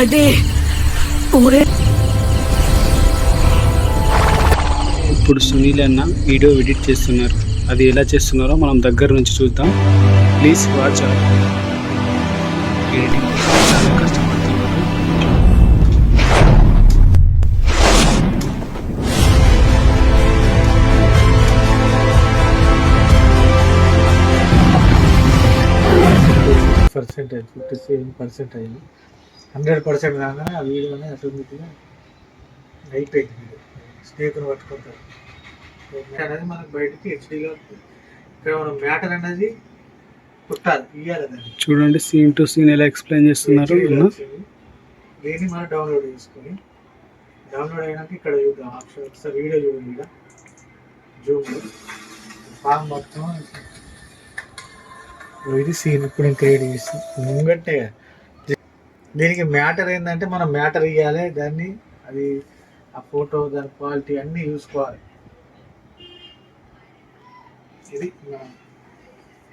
అదే ఊరే. ఇప్పుడు సునీల్ అన్న వీడియో ఎడిట్ చేస్తున్నారు. అది ఎలా చేస్తున్నారో మనం దగ్గర నుంచి చూద్దాం. ప్లీజ్ వాచ్ ఎడిటింగ్ చాలా కష్టపడుతున్నారు. పర్సెంటేజ్ ఫిఫ్టీ సెవెన్ పర్సెంట్ అయింది హండ్రెడ్ పర్సెంట్ రాగానే ఆ వీడియోనే ఆటోమేటిక్గా అయిపోయింది వీడియో. స్నేకును పట్టుకుంటారు. అనేది మనకు బయటికి హెచ్డీగా ఇక్కడ మనం మ్యాటర్ అనేది పుట్టాలి ఇయ్యాలి దాన్ని. చూడండి సీన్ టు సీన్ ఎలా ఎక్స్ప్లెయిన్ చేస్తున్నారు. దీన్ని మనం డౌన్లోడ్ చేసుకొని డౌన్లోడ్ అయినాక ఇక్కడ చూద్దాం. ఆప్షన్ ఒకసారి వీడియో చూడండి ఇక్కడ. జూమ్ ఫామ్ మొత్తం. ఇది సీన్ ఇప్పుడు క్రియేట్ చేసి. ముంగట్టే దీనికి మ్యాటర్ ఏంటంటే మనం మ్యాటర్ ఇవ్వాలి దాన్ని అది ఆ ఫోటో దాని క్వాలిటీ అన్నీ చూసుకోవాలి. ఇది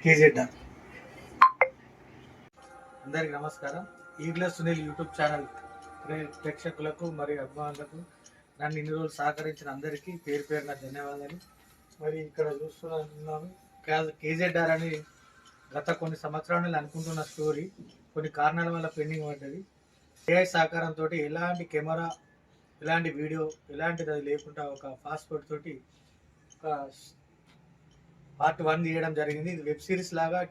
కేజెడ్ అందరికి నమస్కారం. ఈగ్ల సునీల్ యూట్యూబ్ ఛానల్ ప్రే- ప్రేక్షకులకు మరియు అభిమానులకు నన్ను ఇన్ని రోజులు సహకరించిన అందరికీ పేరు పేరున ధన్యవాదాలు. మరి ఇక్కడ చూస్తున్నాను కేజెడ్ఆర్ అని గత కొన్ని సంవత్సరాలు అనుకుంటున్న స్టోరీ కొన్ని కారణాల వల్ల పెండింగ్ పడ్డది. ఏఐ సహకారంతో ఎలాంటి కెమెరా ఎలాంటి వీడియో ఎలాంటిది అది లేకుండా ఒక పాస్పోర్ట్ తోటి ఒక పార్ట్ వన్ తీయడం జరిగింది. ఇది వెబ్ సిరీస్ లాగా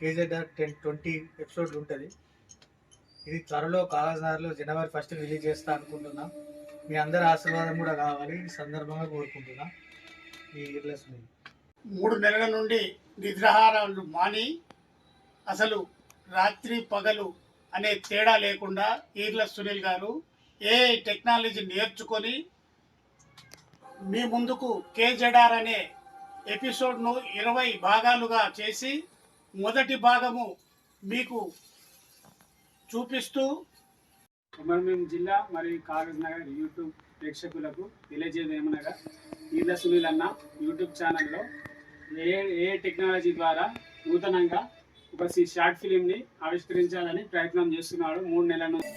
కేజీఆర్ టెన్ ట్వంటీ ఎపిసోడ్లు ఉంటుంది. ఇది త్వరలో కాగజ్నగర్లో జనవరి ఫస్ట్ రిలీజ్ చేస్తా అనుకుంటున్నాం. మీ అందరి ఆశీర్వాదం కూడా కావాలి. ఈ సందర్భంగా కోరుకుంటున్నా. ఈ ఇర్లెస్ మూడు నెలల నుండి నిద్రాహారాలు మాని అసలు రాత్రి పగలు అనే తేడా లేకుండా ఈర్ల సునీల్ గారు ఏ టెక్నాలజీ నేర్చుకొని మీ ముందుకు కేజడార్ అనే ఎపిసోడ్ను ఇరవై భాగాలుగా చేసి మొదటి భాగము మీకు చూపిస్తూ కొమరంభీం జిల్లా మరియు కాగజ్ నగర్ యూట్యూబ్ ప్రేక్షకులకు తెలియజేది ఏమనగా ఈర్ల సునీల్ అన్న యూట్యూబ్ ఛానల్లో ఏ ఏ టెక్నాలజీ ద్వారా నూతనంగా ఒక సి- షార్ట్ ఫిలింని ఆవిష్కరించాలని ప్రయత్నం చేస్తున్నాడు మూడు నెలల నుంచి.